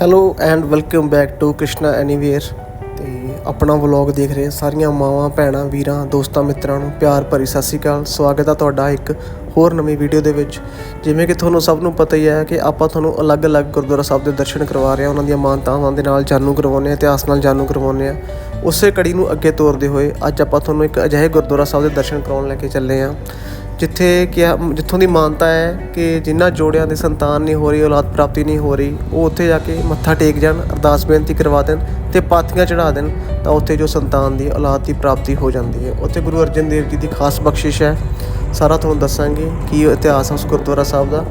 Hello and welcome back to Krishna anywhere ਤੇ ਆਪਣਾ vlog ਦੇਖ ਰਹੇ ਸਾਰੀਆਂ ਮਾਵਾਂ, ਭੈਣਾਂ, ਵੀਰਾਂ, ਦੋਸਤਾਂ, ਮਿੱਤਰਾਂ ਨੂੰ ਪਿਆਰ ਭਰੀ ਸਤਿ ਸ਼੍ਰੀ ਅਕਾਲ। ਸਵਾਗਤ ਹੈ ਤੁਹਾਡਾ ਇੱਕ ਹੋਰ ਨਵੀਂ ਵੀਡੀਓ ਦੇ ਵਿੱਚ। ਜਿਵੇਂ ਕਿ ਤੁਹਾਨੂੰ ਸਭ ਨੂੰ ਪਤਾ ਹੀ ਹੈ ਕਿ ਆਪਾਂ ਤੁਹਾਨੂੰ ਅਲੱਗ-ਅਲੱਗ ਗੁਰਦੁਆਰਾ ਸਾਹਿਬ ਦੇ ਦਰਸ਼ਨ ਕਰਵਾ ਰਹੇ ਹਾਂ, ਉਹਨਾਂ ਦੀਆਂ ਮਾਨਤਾਵਾਂ ਦੇ ਨਾਲ ਜਾਣੂ ਕਰਵਾਉਂਦੇ ਹਾਂ, ਇਤਿਹਾਸ ਨਾਲ ਜਾਣੂ ਕਰਵਾਉਂਦੇ ਹਾਂ। ਉਸੇ ਕੜੀ ਨੂੰ ਅੱਗੇ ਤੋਰਦੇ ਹੋਏ ਅੱਜ ਆਪਾਂ ਤੁਹਾਨੂੰ ਇੱਕ ਅਜਿਹੇ ਗੁਰਦੁਆਰਾ ਸਾਹਿਬ ਦੇ ਦਰਸ਼ਨ ਕਰਾਉਣ ਲੈ ਕੇ ਚੱਲੇ ਹਾਂ। ਜਿੱਥੇ ਕਿਹਾ ਜਿੱਥੋਂ ਦੀ ਮਾਨਤਾ ਹੈ ਕਿ ਜਿਨ੍ਹਾਂ ਜੋੜਿਆਂ ਦੀ ਸੰਤਾਨ ਨਹੀਂ ਹੋ ਰਹੀ, ਔਲਾਦ ਪ੍ਰਾਪਤੀ ਨਹੀਂ ਹੋ ਰਹੀ, ਉਹ ਉੱਥੇ ਜਾ ਕੇ ਮੱਥਾ ਟੇਕ ਜਾਣ, ਅਰਦਾਸ ਬੇਨਤੀ ਕਰਵਾ ਦੇਣ ਤੇ ਪਾਥੀਆਂ ਚੜਾ ਦੇਣ, ਤਾਂ ਉੱਥੇ ਜੋ ਸੰਤਾਨ ਦੀ, ਔਲਾਦ ਦੀ ਪ੍ਰਾਪਤੀ ਹੋ ਜਾਂਦੀ ਹੈ। ਉੱਥੇ ਗੁਰੂ ਅਰਜਨ ਦੇਵ ਜੀ ਦੀ ਖਾਸ ਬਖਸ਼ਿਸ਼ ਹੈ। ਸਾਰਾ ਤੁਹਾਨੂੰ ਦੱਸਾਂਗੇ ਕੀ ਇਤਿਹਾਸ ਹੈ ਉਸ ਗੁਰਦੁਆਰਾ ਸਾਹਿਬ ਦਾ।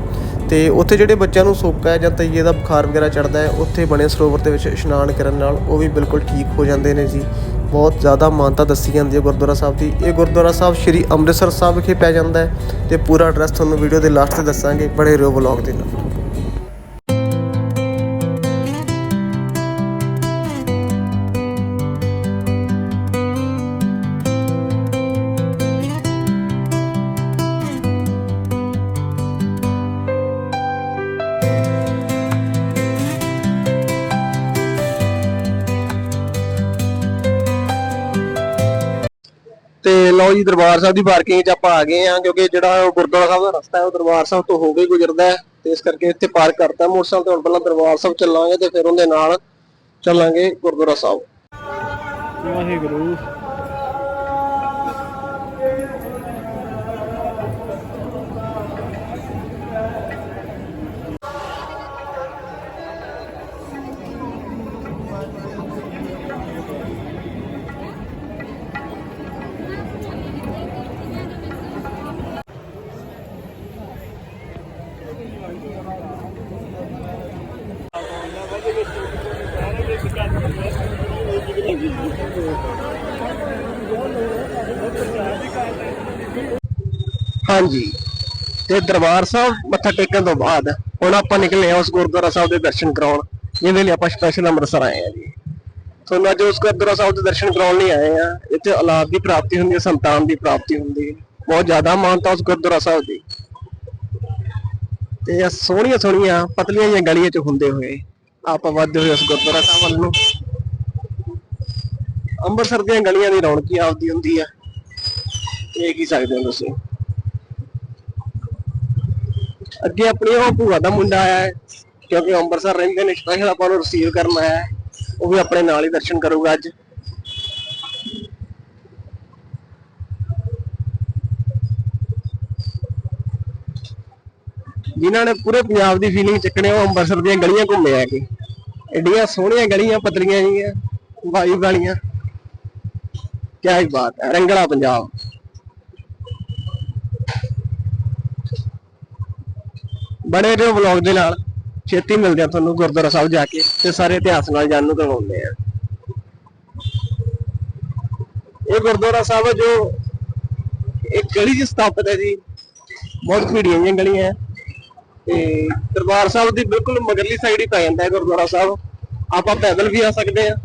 ਤੇ ਉੱਥੇ ਜਿਹੜੇ ਬੱਚਿਆਂ ਨੂੰ ਸੋਕਾ ਹੈ ਜਾਂ ਤਈਏ ਦਾ ਬੁਖਾਰ ਵਗੈਰਾ ਚੜਦਾ ਹੈ, ਉੱਥੇ ਬਣੇ ਸਰੋਵਰ ਦੇ ਵਿੱਚ ਇਸ਼ਨਾਨ ਕਰਨ ਨਾਲ ਉਹ ਵੀ ਬਿਲਕੁਲ ਠੀਕ ਹੋ ਜਾਂਦੇ ਨੇ ਜੀ। ਬਹੁਤ ਜ਼ਿਆਦਾ ਮਾਨਤਾ ਦੱਸੀ ਜਾਂਦੀ ਹੈ ਗੁਰਦੁਆਰਾ ਸਾਹਿਬ ਦੀ। ਇਹ ਗੁਰਦੁਆਰਾ ਸਾਹਿਬ ਸ਼੍ਰੀ ਅੰਮ੍ਰਿਤਸਰ ਸਾਹਿਬ ਵਿਖੇ ਪੈ ਜਾਂਦਾ ਹੈ ਤੇ ਪੂਰਾ ਐਡਰੈਸ ਤੁਹਾਨੂੰ ਵੀਡੀਓ ਦੇ ਲਾਸਟ ਤੇ ਦੱਸਾਂਗੇ ਬੜੇ ਰਹੋ ਵਲੌਗ ਦੇ ਨਾਲ। ਤੇ ਲਓ ਜੀ, ਦਰਬਾਰ ਸਾਹਿਬ ਦੀ ਪਾਰਕਿੰਗ 'ਚ ਆਪਾਂ ਆ ਗਏ ਆ ਕਿਉਂਕਿ ਜਿਹੜਾ ਗੁਰਦੁਆਰਾ ਸਾਹਿਬ ਦਾ ਰਸਤਾ ਹੈ, ਉਹ ਦਰਬਾਰ ਸਾਹਿਬ ਤੋਂ ਹੋ ਕੇ ਗੁਜ਼ਰਦਾ ਹੈ ਤੇ ਇਸ ਕਰਕੇ ਇੱਥੇ ਪਾਰਕ ਕਰਤਾ ਮੋਟਰਸਾਈਕਲ ਤੋਂ। ਹੁਣ ਪਹਿਲਾਂ ਦਰਬਾਰ ਸਾਹਿਬ ਚੱਲਾਂਗੇ ਤੇ ਫਿਰ ਉਹਦੇ ਨਾਲ ਚੱਲਾਂਗੇ ਗੁਰਦੁਆਰਾ ਸਾਹਿਬ। ਵਾਹਿਗੁਰੂ। ਹਾਂਜੀ। ਤੇ ਦਰਬਾਰ ਸਾਹਿਬ ਮੱਥਾ ਟੇਕਣ ਤੋਂ ਬਾਅਦ ਹੁਣ ਆਪਾਂ ਨਿਕਲੇ ਆ ਉਸ ਗੁਰਦੁਆਰਾ ਸਾਹਿਬ ਦੇ ਦਰਸ਼ਨ ਕਰਾਉਣ। ਜਿਹਦੇ ਲਈ ਆਪਾਂ ਸਪੈਸ਼ਲ ਅੰਮ੍ਰਿਤਸਰ ਆਏ ਆ ਜੀ। ਤੁਹਾਨੂੰ ਅੱਜ ਉਸ ਗੁਰਦੁਆਰਾ ਸਾਹਿਬ ਦੇ ਦਰਸ਼ਨ ਕਰਾਉਣ ਲਈ ਆਏ ਆ ਇੱਥੇ ਔਲਾਦ ਦੀ ਪ੍ਰਾਪਤੀ ਹੁੰਦੀ ਹੈ, ਸੰਤਾਨ ਦੀ ਪ੍ਰਾਪਤੀ ਹੁੰਦੀ ਹੈ। ਬਹੁਤ ਜ਼ਿਆਦਾ ਮਾਨਤਾ ਉਸ ਗੁਰਦੁਆਰਾ ਸਾਹਿਬ ਦੀ। ਤੇ ਇਹ ਸੋਹਣੀਆਂ ਸੋਹਣੀਆਂ ਪਤਲੀਆਂ ਜਿਹੀਆਂ ਗਲੀਆਂ 'ਚ ਹੁੰਦੇ ਹੋਏ ਆਪਾਂ ਵੱਧਦੇ ਹੋਏ ਉਸ ਗੁਰਦੁਆਰਾ ਸਾਹਿਬ ਵੱਲ ਨੂੰ। ਅੰਮ੍ਰਿਤਸਰ ਦੀਆਂ ਗਲੀਆਂ ਦੀ ਰੌਣਕੀ ਆਪਦੀ ਹੁੰਦੀ ਆ। ਇਹ ਕੀ ਸਕਦੇ ਹੋ ਤੁਸੀਂ। ਅੱਗੇ ਆਪਣੀ ਉਹ ਭੂਆ ਦਾ ਮੁੰਡਾ ਆਇਆ ਹੈ, ਕਿਉਂਕਿ ਉਹ ਅੰਮ੍ਰਿਤਸਰ ਰਹਿੰਦੇ ਨੇ ਸਪੈਸ਼ਲ ਆਪਾਂ ਨੂੰ ਰਿਸੀਵ ਕਰਨ ਆਇਆ ਹੈ, ਉਹ ਵੀ ਆਪਣੇ ਨਾਲ ਹੀ ਦਰਸ਼ਨ ਕਰੂਗਾ ਅੱਜ। ਜਿਨ੍ਹਾਂ ਨੇ ਪੂਰੇ ਪੰਜਾਬ ਦੀ ਫੀਲਿੰਗ ਚੱਕਣੇ, ਉਹ ਅੰਮ੍ਰਿਤਸਰ ਦੀਆਂ ਗਲੀਆਂ ਘੁੰਮੇ ਆ ਕੇ। ਐਡੀਆਂ ਸੋਹਣੀਆਂ ਗਲੀਆਂ, ਪਤਲੀਆਂ ਜੀਆਂ ਵਾਈ ਵਾਲੀਆਂ। ਕਿਆ ਹੀ ਬਾਤ ਹੈ, ਰੰਗਲਾ ਪੰਜਾਬ। ਬੜੇ ਰਹੋ ਵਲੌਗ ਦੇ ਨਾਲ। ਛੇਤੀ ਮਿਲਦੇ ਆ ਤੁਹਾਨੂੰ ਗੁਰਦੁਆਰਾ ਸਾਹਿਬ ਜਾ ਕੇ ਤੇ ਸਾਰੇ ਇਤਿਹਾਸ ਨਾਲ ਜਾਣੂ ਕਰਵਾਉਂਦੇ ਆ ਇਹ ਗੁਰਦੁਆਰਾ ਸਾਹਿਬ ਜੋ ਇੱਕ ਗਲੀ 'ਚ ਸਥਾਪਿਤ ਹੈ ਜੀ। ਬਹੁਤ ਭੀੜੀਆਂ ਜਿਹੀਆਂ ਗਲੀਆਂ ਹੈ। ਤੇ ਦਰਬਾਰ ਸਾਹਿਬ ਦੀ ਬਿਲਕੁਲ ਮਗਰਲੀ ਸਾਈਡ ਹੀ ਪੈ ਜਾਂਦਾ ਹੈ ਗੁਰਦੁਆਰਾ ਸਾਹਿਬ। ਆਪਾਂ ਪੈਦਲ ਵੀ ਆ ਸਕਦੇ ਆ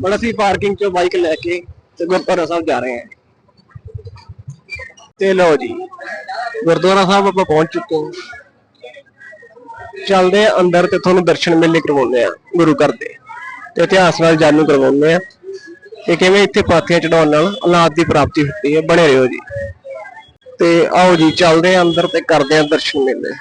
ਬਟ ਅਸੀਂ ਪਾਰਕਿੰਗ 'ਚੋਂ ਬਾਈਕ ਲੈ ਕੇ ਤੇ ਗੁਰਦੁਆਰਾ ਸਾਹਿਬ ਜਾ ਰਹੇ ਹਾਂ। ਤੇ ਲਓ ਜੀ, ਗੁਰਦੁਆਰਾ ਸਾਹਿਬ ਆਪਾਂ ਪਹੁੰਚ ਚੁੱਕੇ ਹਾਂ। ਚੱਲਦੇ ਆ, ਅੰਦਰ ਤੇ ਤੁਹਾਨੂੰ ਦਰਸ਼ਨ ਮੇਲੇ ਕਰਵਾਉਂਦੇ ਆ, ਗੁਰੂ ਘਰ ਦੇ। ਤੇ ਇਤਿਹਾਸ ਨਾਲ ਜਾਣੂ ਕਰਵਾਉਂਦੇ ਆ ਤੇ ਕਿਵੇਂ ਇੱਥੇ ਪਾਥੀਆਂ ਚੜਾਉਣ ਨਾਲ ਔਲਾਦ ਦੀ ਪ੍ਰਾਪਤੀ ਹੁੰਦੀ ਹੈ, ਬਣੇ ਰਹੋ ਜੀ। ਤੇ ਆਓ ਜੀ, ਚੱਲਦੇ ਆ ਅੰਦਰ ਤੇ ਕਰਦੇ ਆ ਦਰਸ਼ਨ ਮੇਲੇ।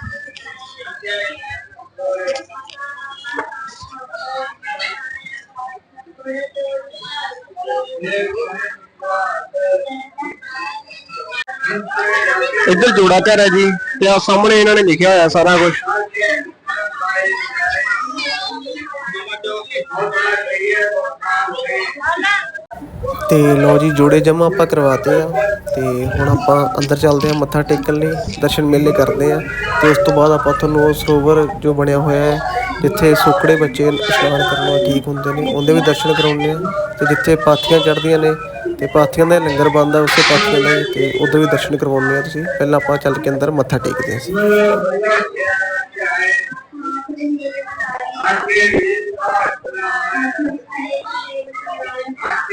ਇੱਧਰ ਜੋੜਾ ਘਰ ਹੈ ਜੀ, ਤੇ ਆ ਸਾਹਮਣੇ ਇਹਨਾਂ ਨੇ ਲਿਖਿਆ ਹੋਇਆ ਸਾਰਾ ਕੁਝ ਤੇ ਲੋ ਜੀ, ਜੋੜੇ ਜਮਾ ਆਪਾਂ ਕਰਵਾਤੇ ਆ। ਤੇ ਹੁਣ ਆਪਾਂ ਅੰਦਰ ਚੱਲਦੇ ਆ, ਮੱਥਾ ਟੇਕਣ ਲਈ, ਦਰਸ਼ਨ ਮੇਲੇ ਕਰਦੇ ਆ। ਤੇ ਉਸ ਤੋਂ ਬਾਅਦ ਆਪਾਂ ਤੁਹਾਨੂੰ ਉਹ ਸਰੋਵਰ ਜੋ ਬਣਿਆ ਹੋਇਆ ਹੈ, ਜਿੱਥੇ ਸੁੱਕੜੇ ਬੱਚੇ ਇਸ਼ਨਾਨ ਕਰਨਾ ਠੀਕ ਹੁੰਦੇ ਨੇ, ਉਹਦੇ ਵੀ ਦਰਸ਼ਨ ਕਰਾਉਂਦੇ ਆ। ਤੇ ਜਿੱਥੇ ਪਾਥੀਆਂ ਚੜ੍ਹਦੀਆਂ ਨੇ, ਤੇ ਪਾਥੀਆਂ ਦਾ ਲੰਗਰ ਬਣਦਾ ਉਸੇ ਪਾਥੀਆਂ ਦਾ ਹੀ, ਤੇ ਉਦੋਂ ਵੀ ਦਰਸ਼ਨ ਕਰਵਾਉਂਦੇ ਆ ਤੁਸੀਂ। ਪਹਿਲਾਂ ਆਪਾਂ ਚੱਲ ਕੇ ਅੰਦਰ ਮੱਥਾ ਟੇਕਦੇ ਆ ਸੀ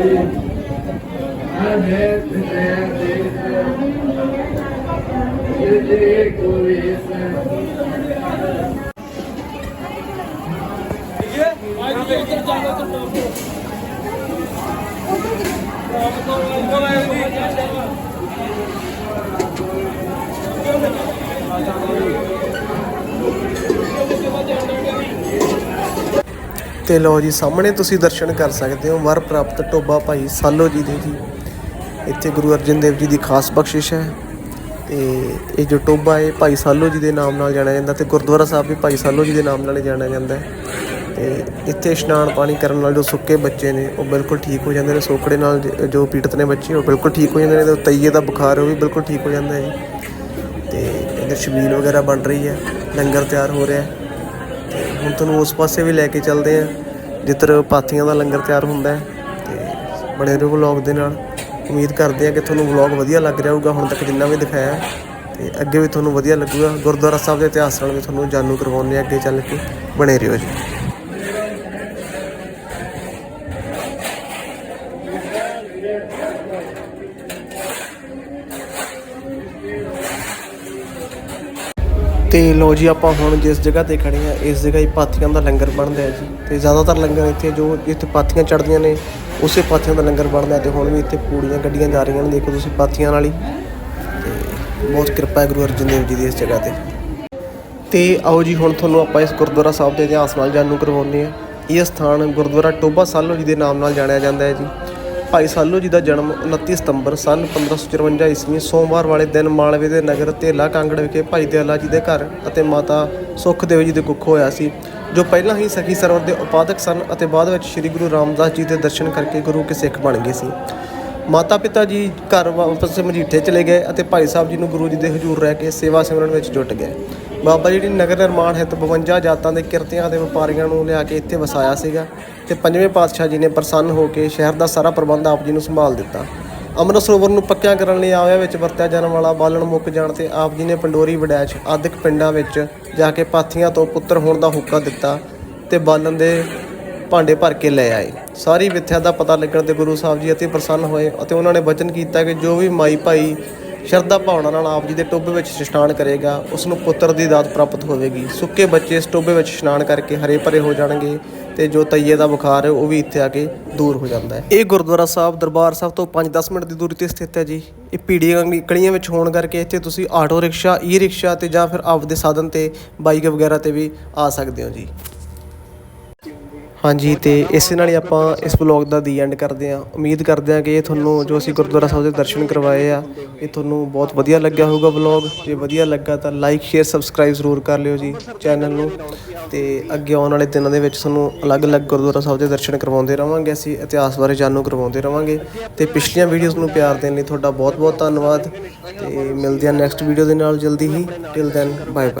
ਸੈਲ ਤੇ ਲਓ ਜੀ, ਸਾਹਮਣੇ ਤੁਸੀਂ ਦਰਸ਼ਨ ਕਰ ਸਕਦੇ ਹੋ। ਵਰ ਪ੍ਰਾਪਤ ਟੋਬਾ ਭਾਈ ਸਾਲੋ ਜੀ ਦੇ ਜੀ। ਇੱਥੇ ਗੁਰੂ ਅਰਜਨ ਦੇਵ ਜੀ ਦੀ ਖਾਸ ਬਖਸ਼ਿਸ਼ ਹੈ। ਤੇ ਇਹ ਜੋ ਟੋਬਾ ਹੈ, ਭਾਈ ਸਾਲੋ ਜੀ ਦੇ ਨਾਮ ਨਾਲ ਜਾਣਿਆ ਜਾਂਦਾ ਤੇ ਗੁਰਦੁਆਰਾ ਸਾਹਿਬ ਵੀ ਭਾਈ ਸਾਲੋ ਜੀ ਦੇ ਨਾਮ ਨਾਲ ਜਾਣਿਆ ਜਾਂਦਾ ਹੈ। ਤੇ ਇੱਥੇ ਇਸ਼ਨਾਨ ਪਾਣੀ ਕਰਨ ਨਾਲ ਜੋ ਸੁੱਕੇ ਬੱਚੇ ਨੇ, ਉਹ ਬਿਲਕੁਲ ਠੀਕ ਹੋ ਜਾਂਦੇ ਨੇ। ਸੋਕੜੇ ਨਾਲ ਜੋ ਪੀੜਤ ਨੇ ਬੱਚੇ, ਉਹ ਬਿਲਕੁਲ ਠੀਕ ਹੋ ਜਾਂਦੇ ਨੇ। ਤੇ ਤਈਏ ਦਾ ਬੁਖਾਰ, ਉਹ ਵੀ ਬਿਲਕੁਲ ਠੀਕ ਹੋ ਜਾਂਦਾ ਹੈ ਜੀ। ਤੇ ਇੱਧਰ ਸ਼ਬੀਲ ਵਗੈਰਾ ਬਣ ਰਹੀ ਹੈ। ਲੰਗਰ ਤਿਆਰ ਹੋ ਰਿਹਾ ਹੈ। ਹੁਣ ਤੁਹਾਨੂੰ ਉਸ ਪਾਸੇ ਵੀ ਲੈ ਕੇ ਚੱਲਦੇ ਆ ਜਿੱਧਰ ਪਾਥੀਆਂ ਦਾ ਲੰਗਰ ਤਿਆਰ ਹੁੰਦਾ ਹੈ। ਤੇ ਬਣੇ ਰਹੋ ਵਲੌਗ ਦੇ ਨਾਲ। ਉਮੀਦ ਕਰਦੇ ਆ ਕਿ ਤੁਹਾਨੂੰ ਵਲੌਗ ਵਧੀਆ ਲੱਗ ਰਿਹਾ ਹੋਊਗਾ, ਹੁਣ ਤੱਕ ਜਿੰਨਾ ਵੀ ਦਿਖਾਇਆ। ਹੈ। ਤੇ ਅੱਗੇ ਵੀ ਤੁਹਾਨੂੰ ਵਧੀਆ ਲੱਗੂਗਾ। ਗੁਰਦੁਆਰਾ ਸਾਹਿਬ ਦੇ ਇਤਿਹਾਸ ਨਾਲ ਵੀ ਤੁਹਾਨੂੰ ਜਾਣੂ ਕਰਵਾਉਂਦੇ ਆ ਅੱਗੇ ਚੱਲ ਕੇ। ਬਣੇ ਰਹੋ ਜੀ। ਤੇ ਲੋ ਜੀ, ਆਪਾਂ ਹੁਣ ਜਿਸ ਜਗ੍ਹਾ ਤੇ ਖੜੇ ਆ ਇਸ ਜਗ੍ਹਾ ਹੀ ਪਾਥੀਆਂ ਦਾ ਲੰਗਰ ਬਣਦਾ ਹੈ ਜੀ। ਤੇ ਜ਼ਿਆਦਾਤਰ ਲੰਗਰ ਇੱਥੇ ਜੋ ਇੱਥੇ ਪਾਥੀਆਂ ਚੜਦੀਆਂ ਨੇ, ਉਸੇ ਪਾਥੀਆਂ ਦਾ ਲੰਗਰ ਬਣਦਾ ਹੈ ਤੇ ਹੁਣ ਵੀ ਇੱਥੇ ਪੂੜੀਆਂ ਗੱਡੀਆਂ ਜਾ ਰਹੀਆਂ ਨੇ, ਦੇਖੋ ਤੁਸੀਂ ਪਾਥੀਆਂ ਨਾਲ ਹੀ। ਤੇ ਬਹੁਤ ਕਿਰਪਾ ਹੈ ਗੁਰੂ ਅਰਜਨ ਦੇਵ ਜੀ ਦੀ ਇਸ ਜਗ੍ਹਾ ਤੇ। ਤੇ ਆਓ ਜੀ, ਹੁਣ ਤੁਹਾਨੂੰ ਆਪਾਂ ਇਸ ਗੁਰਦੁਆਰਾ ਸਾਹਿਬ ਦੇ ਇਤਿਹਾਸ ਨਾਲ ਜਾਣੂ ਕਰਵਾਉਂਦੇ ਆ ਇਹ ਸਥਾਨ ਗੁਰਦੁਆਰਾ ਟੋਬਾ ਸਾਲੋ ਜੀ ਦੇ ਨਾਮ ਨਾਲ ਜਾਣਿਆ ਜਾਂਦਾ ਹੈ ਜੀ। ਭਾਈ ਸਾਲੂ ਜੀ ਦਾ ਜਨਮ 29 ਸਤੰਬਰ ਸੰਨ 1554 ਈਸਵੀ, ਸੋਮਵਾਰ ਵਾਲੇ ਦਿਨ ਮਾਲਵੇ ਦੇ ਨਗਰ ਧੇਲਾ ਕਾਂਗੜ ਵਿਖੇ ਭਾਈ ਦਿਆਲਾ ਜੀ ਦੇ ਘਰ ਅਤੇ ਮਾਤਾ ਸੁਖਦੇਵ ਜੀ ਦੇ ਕੁੱਖ ਹੋਇਆ ਸੀ, ਜੋ ਪਹਿਲਾਂ ਹੀ ਸਖੀ ਸਰਵਰ ਦੇ ਉਪਾਦਕ ਸਨ ਅਤੇ ਬਾਅਦ ਵਿੱਚ ਸ੍ਰੀ ਗੁਰੂ ਰਾਮਦਾਸ ਜੀ ਦੇ ਦਰਸ਼ਨ ਕਰਕੇ ਗੁਰੂ ਕੇ ਸਿੱਖ ਬਣ ਗਏ ਸੀ। ਮਾਤਾ ਪਿਤਾ ਜੀ ਘਰ ਵਾਪਸ ਮਜੀਠੇ ਚਲੇ ਗਏ ਅਤੇ ਭਾਈ ਸਾਹਿਬ ਜੀ ਨੂੰ ਗੁਰੂ ਜੀ ਦੇ ਹਜ਼ੂਰ ਰਹਿ ਕੇ ਸੇਵਾ ਸਿਮਰਨ ਵਿੱਚ ਜੁਟ ਗਏ। ਬਾਬਾ ਜੀ ਨੇ ਨਗਰ ਨਿਰਮਾਣ ਹਿੱਤ 52 ਜਾਤਾਂ ਦੇ ਕਿਰਤੀਆਂ ਅਤੇ ਵਪਾਰੀਆਂ ਨੂੰ ਲਿਆ ਕੇ ਇੱਥੇ ਵਸਾਇਆ ਸੀਗਾ। ਤੇ ਪੰਜਵੇਂ ਪਾਤਸ਼ਾਹ ਜੀ ਨੇ ਪ੍ਰਸੰਨ ਹੋ ਕੇ ਸ਼ਹਿਰ ਦਾ ਸਾਰਾ ਪ੍ਰਬੰਧ ਆਪ ਜੀ ਨੂੰ ਸੰਭਾਲ ਦਿੱਤਾ। ਅੰਮ੍ਰਿਤ ਸਰੋਵਰ ਨੂੰ ਪੱਕਿਆਂ ਕਰਨ ਲਈ ਆਇਆ ਵਿੱਚ ਵਰਤਿਆ ਜਾਣ ਵਾਲਾ ਬਾਲਣ ਮੁੱਕ ਜਾਣ ਤੇ ਆਪ ਜੀ ਨੇ ਪੰਡੋਰੀ ਵਡੈਚ ਆਦਿਕ ਪਿੰਡਾਂ ਵਿੱਚ ਜਾ ਕੇ ਪਾਥੀਆਂ ਤੋਂ ਪੁੱਤਰ ਹੋਣ ਦਾ ਹੁਕਾ ਦਿੱਤਾ ਤੇ ਬਾਲਣ ਦੇ ਭਾਂਡੇ ਭਰ ਕੇ ਲੈ ਆਏ। ਸਾਰੀ ਵਿਥਿਆ ਦਾ ਪਤਾ ਲੱਗਣ ਤੇ ਗੁਰੂ ਸਾਹਿਬ ਜੀ ਅਤੀ ਪ੍ਰਸੰਨ ਹੋਏ ਅਤੇ ਉਹਨਾਂ ਨੇ ਵਚਨ ਕੀਤਾ ਕਿ ਜੋ ਵੀ ਮਾਈ ਭਾਈ ਸ਼ਰਧਾ ਭਾਵਨਾ ਨਾਲ ਆਪ ਜੀ ਦੇ ਟੋਭੇ ਵਿੱਚ ਇਸ਼ਨਾਨ ਕਰੇਗਾ, ਉਸ ਨੂੰ ਪੁੱਤਰ ਦੀ ਦਾਤ ਪ੍ਰਾਪਤ ਹੋਵੇਗੀ। ਸੁੱਕੇ ਬੱਚੇ ਇਸ ਟੋਭੇ ਵਿੱਚ ਇਸ਼ਨਾਨ ਕਰਕੇ ਹਰੇ ਭਰੇ ਹੋ ਜਾਣਗੇ ਤੇ ਜੋ ਤਈਏ ਦਾ ਬੁਖਾਰ ਹੈ, ਉਹ ਵੀ ਇੱਥੇ ਆ ਕੇ ਦੂਰ ਹੋ ਜਾਂਦਾ ਹੈ। ਇਹ ਗੁਰਦੁਆਰਾ ਸਾਹਿਬ ਦਰਬਾਰ ਸਾਹਿਬ ਤੋਂ 5-10 ਮਿੰਟ ਦੀ ਦੂਰੀ ਤੇ ਸਥਿਤ ਹੈ ਜੀ। ਇਹ ਪੀੜੀਆਂ ਕੜੀਆਂ ਵਿੱਚ ਹੋਣ ਕਰਕੇ ਇੱਥੇ ਤੁਸੀਂ ਆਟੋ ਰਿਕਸ਼ਾ ਈ ਰਿਕਸ਼ਾ ਤੇ ਜਾਂ ਫਿਰ ਆਪਦੇ ਸਾਧਨ ਤੇ ਬਾਈਕ ਵਗੈਰਾ ਤੇ ਵੀ ਆ ਸਕਦੇ ਹੋ ਜੀ। ਹਾਂਜੀ, ਤੇ ਇਸੇ ਨਾਲ ਹੀ ਆਪਾਂ ਇਸ ਵਲੌਗ ਦਾ ਦੀ ਐਂਡ ਕਰਦੇ ਹਾਂ। ਉਮੀਦ ਕਰਦੇ ਹਾਂ ਕਿ ਇਹ ਤੁਹਾਨੂੰ ਜੋ ਅਸੀਂ ਗੁਰਦੁਆਰਾ ਸਾਹਿਬ ਦੇ ਦਰਸ਼ਨ ਕਰਵਾਏ ਆ, ਇਹ ਤੁਹਾਨੂੰ ਬਹੁਤ ਵਧੀਆ ਲੱਗਿਆ ਹੋਊਗਾ ਵਲੌਗ ਜੇ ਵਧੀਆ ਲੱਗਾ ਤਾਂ ਲਾਈਕ ਸ਼ੇਅਰ ਸਬਸਕ੍ਰਾਈਬ ਜ਼ਰੂਰ ਕਰ ਲਿਓ ਜੀ ਚੈਨਲ ਨੂੰ। ਤੇ ਅੱਗੇ ਆਉਣ ਵਾਲੇ ਦਿਨਾਂ ਦੇ ਵਿੱਚ ਤੁਹਾਨੂੰ ਅਲੱਗ-ਅਲੱਗ ਗੁਰਦੁਆਰਾ ਸਾਹਿਬ ਦੇ ਦਰਸ਼ਨ ਕਰਵਾਉਂਦੇ ਰਵਾਂਗੇ ਅਸੀਂ, ਇਤਿਹਾਸ ਬਾਰੇ ਜਾਣੂ ਕਰਵਾਉਂਦੇ ਰਵਾਂਗੇ। ਤੇ ਪਿਛਲੀਆਂ ਵੀਡੀਓਜ਼ ਨੂੰ ਪਿਆਰ ਦੇਣ ਲਈ ਤੁਹਾਡਾ ਬਹੁਤ-ਬਹੁਤ ਧੰਨਵਾਦ। ਤੇ ਮਿਲਦੇ ਹਾਂ ਨੈਕਸਟ ਵੀਡੀਓ ਦੇ ਨਾਲ ਜਲਦੀ ਹੀ। Till then bye bye